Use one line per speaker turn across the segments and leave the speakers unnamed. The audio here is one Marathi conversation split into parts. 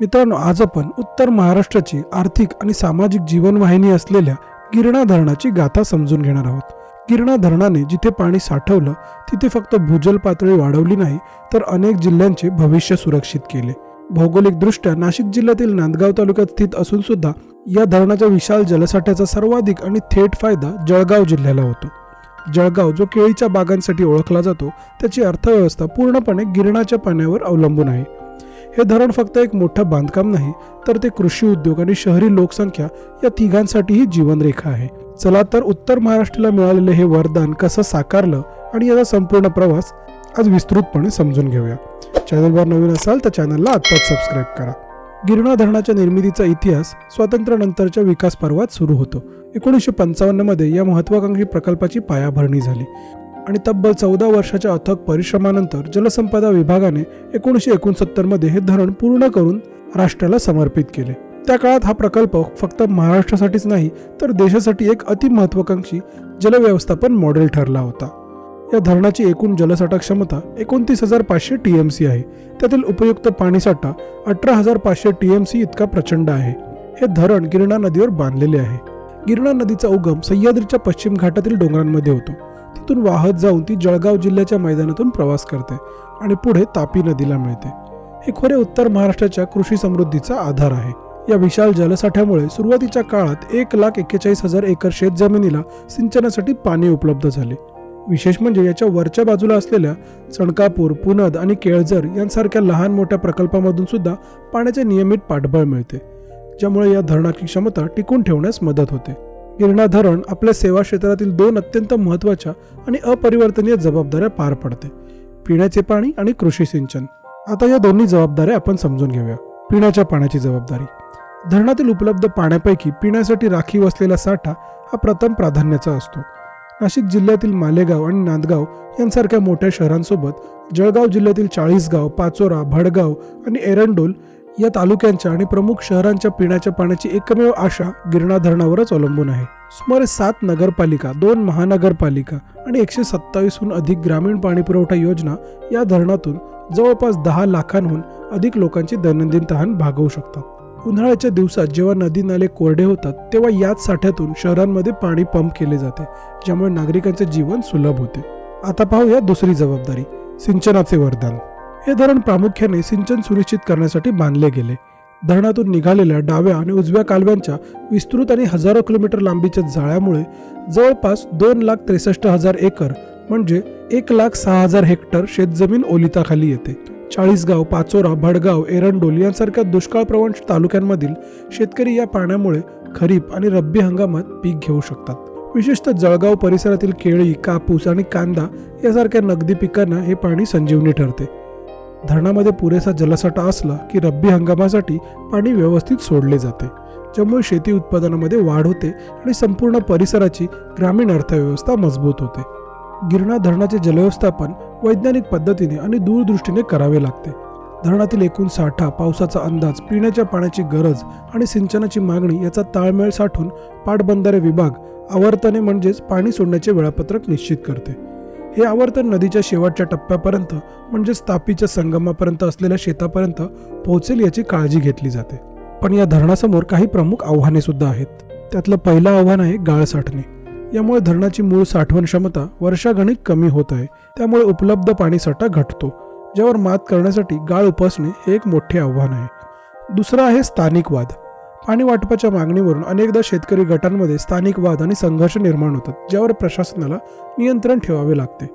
मित्रांनो आज आपण उत्तर महाराष्ट्राची आर्थिक आणि सामाजिक जीवनवाहिनी असलेल्या गिरणा धरणाची गाथा समजून घेणार आहोत. गिरणा धरणाने जिथे पाणी साठवलं तिथे फक्त भूजल पातळी वाढवली नाही तर अनेक जिल्ह्यांचे भविष्य सुरक्षित केले. भौगोलिकदृष्ट्या नाशिक जिल्ह्यातील नांदगाव तालुक्यात स्थित असून सुद्धा या धरणाच्या विशाल जलसाठ्याचा सर्वाधिक आणि थेट फायदा जळगाव जिल्ह्याला होतो. जळगाव जो केळीच्या बागांसाठी ओळखला जातो त्याची अर्थव्यवस्था पूर्णपणे गिरणाच्या पाण्यावर अवलंबून आहे. हे धरण फक्त एक मोठं बांधकाम नाही तर ते कृषी उद्योग आणि शहरी लोकसंख्या या तिघांसाठीही जीवनरेखा आहे. चला तर उत्तर महाराष्ट्राला मिळालेले हे वरदान कसं साकारलं आणि याचा संपूर्ण प्रवास आज विस्तृतपणे समजून घेऊया. चॅनलवर नवीन असाल तर चॅनलला आत्ताच सबस्क्राईब करा. गिरणा धरणाच्या निर्मितीचा इतिहास स्वातंत्र्यानंतरच्या विकास पर्वात सुरू होतो. एकोणीसशे पंचावन्नमध्ये या महत्वाकांक्षी प्रकल्पाची पायाभरणी झाली. आणि तब्बल चौदा वर्षाच्या अथक परिश्रमानंतर जलसंपदा विभागाने एकोणीसशे एकोणसत्तरमध्ये हे धरण पूर्ण करून राष्ट्राला समर्पित केले. त्या काळात हा प्रकल्प फक्त महाराष्ट्रासाठीच नाही तर देशासाठी एक अतिमहत्वाकांक्षी जलव्यवस्थापन मॉडेल ठरला होता. या धरणाची एकूण जलसाठा क्षमता एकोणतीस हजार पाचशे टी एम सी आहे. त्यातील उपयुक्त पाणीसाठा अठरा हजार पाचशे टी एम सी इतका प्रचंड आहे. हे धरण गिरणा नदीवर बांधलेले आहे. गिरणा नदीचा उगम सह्याद्रीच्या पश्चिम घाटातील डोंगरांमध्ये होतो. तिथून वाहत जाऊन ती जळगाव जिल्ह्याच्या मैदानातून प्रवास करते आणि पुढे तापी नदीला मिळते. हे खोरे उत्तर महाराष्ट्राच्या कृषी समृद्धीचा आधार आहे. या विशाल जलसाठ्यामुळे सुरुवातीच्या काळात एक लाख एक्केचाळीस हजार एकर शेत जमिनीला सिंचनासाठी पाणी उपलब्ध झाले. विशेष म्हणजे याच्या वरच्या बाजूला असलेल्या चणकापूर पुनद आणि केळझर यांसारख्या लहान मोठ्या प्रकल्पामधून सुद्धा पाण्याचे नियमित पाठबळ मिळते ज्यामुळे या धरणाची क्षमता टिकून ठेवण्यास मदत होते. गिरणा धरण आपल्या सेवा क्षेत्रातील दोन अत्यंत महत्त्वाच्या आणि अपरिवर्तनीय जबाबदाऱ्या पार पडते. पिण्याचे पाणी आणि कृषी सिंचन. आता या दोन्ही जबाबदाऱ्या आपण समजून घेऊया. पिण्याच्या पाण्याची जबाबदारी. धरणातील उपलब्ध पाण्यापैकी पिण्यासाठी राखीव असलेला साठा हा प्रथम प्राधान्याचा असतो. नाशिक जिल्ह्यातील मालेगाव आणि नांदगाव यांसारख्या मोठ्या शहरांसोबत जळगाव जिल्ह्यातील चाळीसगाव पाचोरा भडगाव आणि एरंडोल या तालुक्यांच्या आणि प्रमुख शहरांच्या पिण्याच्या पाण्याची एकमेव आशा गिरणा धरणावरच अवलंबून आहे. सुमारे सात नगरपालिका दोन महानगरपालिका आणि एकशे सत्तावीसहून अधिक ग्रामीण पाणीपुरवठा योजना या धरणातून जवळपास दहा लाखांहून अधिक लोकांची दैनंदिन तहान भागवू शकतात. उन्हाळ्याच्या दिवसात जेव्हा नदी नाले कोरडे होतात तेव्हा याच साठ्यातून शहरांमध्ये पाणी पंप केले जाते ज्यामुळे नागरिकांचे जीवन सुलभ होते. आता पाहूया दुसरी जबाबदारी सिंचनाचे वरदान. हे धरण प्रामुख्याने सिंचन सुनिश्चित करण्यासाठी बांधले गेले. धरणातून निघालेल्या डाव्या आणि उजव्या कालव्यांच्या विस्तृत आणि हजारो किलोमीटर लांबीच्या जाळ्यामुळे जवळपास दोन लाख त्रेसष्ट हजार एकर म्हणजे एक लाख सहा हजार हेक्टर शेतजमीन ओलिताखाली येते. चाळीसगाव पाचोरा भडगाव एरंडोल यांसारख्या दुष्काळप्रवण तालुक्यांमधील शेतकरी या पाण्यामुळे खरीप आणि रब्बी हंगामात पीक घेऊ शकतात. विशेषतः जळगाव परिसरातील केळी कापूस आणि कांदा यासारख्या नगदी पिकांना हे पाणी संजीवनी ठरते. धरणामध्ये पुरेसा जलसाठा असला की रब्बी हंगामासाठी पाणी व्यवस्थित सोडले जाते ज्यामुळे शेती उत्पादनामध्ये वाढ होते आणि संपूर्ण परिसराची ग्रामीण अर्थव्यवस्था मजबूत होते. गिरणा धरणाचे जलव्यवस्थापन वैज्ञानिक पद्धतीने आणि दूरदृष्टीने करावे लागते. धरणातील एकूण साठा पावसाचा अंदाज पिण्याच्या पाण्याची गरज आणि सिंचनाची मागणी याचा ताळमेळ साठून पाटबंधारे विभाग आवर्तने म्हणजेच पाणी सोडण्याचे वेळापत्रक निश्चित करते. हे आवर्तन नदीच्या शेवटच्या टप्प्यापर्यंत म्हणजेच तापीच्या संगमापर्यंत असलेल्या शेतापर्यंत पोहोचेल याची काळजी घेतली जाते. पण या धरणासमोर काही प्रमुख आव्हाने सुद्धा आहेत. त्यातलं पहिलं आव्हान आहे गाळ साठणे. यामुळे धरणाची मूळ साठवण क्षमता वर्षागणिक कमी होत आहे. त्यामुळे उपलब्ध पाणीसाठा घटतो ज्यावर मात करण्यासाठी गाळ उपसणे हे एक मोठे आव्हान आहे. दुसरं आहे स्थानिक वाद. आणि वाटपाच्या मागणीवरून अनेकदा शेतकरी गटांमध्ये स्थानिक वाद आणि संघर्ष निर्माण होतात ज्यावर प्रशासनाला नियंत्रण ठेवावे लागते.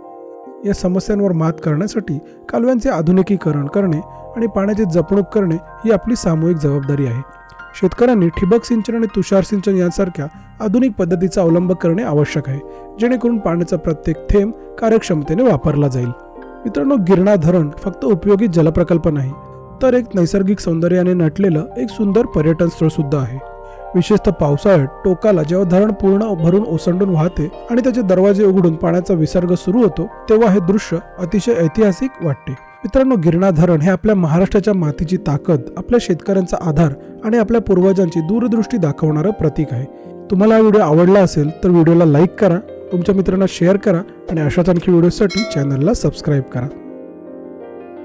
या समस्यांवर मात करण्यासाठी कालव्यांचे आधुनिकीकरण करणे आणि पाण्याची जपणूक करणे ही आपली सामूहिक जबाबदारी आहे. शेतकऱ्यांनी ठिबक सिंचन आणि तुषार सिंचन यांसारख्या आधुनिक पद्धतीचा अवलंब करणे आवश्यक आहे जेणेकरून पाण्याचा प्रत्येक थेंब कार्यक्षमतेने वापरला जाईल. मित्रांनो गिरणा धरण फक्त उपयोगी जलप्रकल्प नाही तर एक नैसर्गिक सौंदर्याने नटलेलं एक सुंदर पर्यटन स्थळ सुद्धा आहे. विशेषतः पावसाळ्यात टोकाला जेव्हा धरण पूर्ण भरून ओसंडून वाहते आणि त्याचे दरवाजे उघडून पाण्याचा विसर्ग सुरू होतो तेव्हा हे दृश्य अतिशय ऐतिहासिक वाटते. मित्रांनो गिरणा धरण हे आपल्या महाराष्ट्राच्या मातीची ताकद आपल्या शेतकऱ्यांचा आधार आणि आपल्या पूर्वजांची दूरदृष्टी दाखवणारं प्रतीक आहे. तुम्हाला हा व्हिडिओ आवडला असेल तर व्हिडिओला लाईक करा तुमच्या मित्रांना शेअर करा आणि अशाच आणखी व्हिडिओसाठी चॅनलला सबस्क्राईब करा.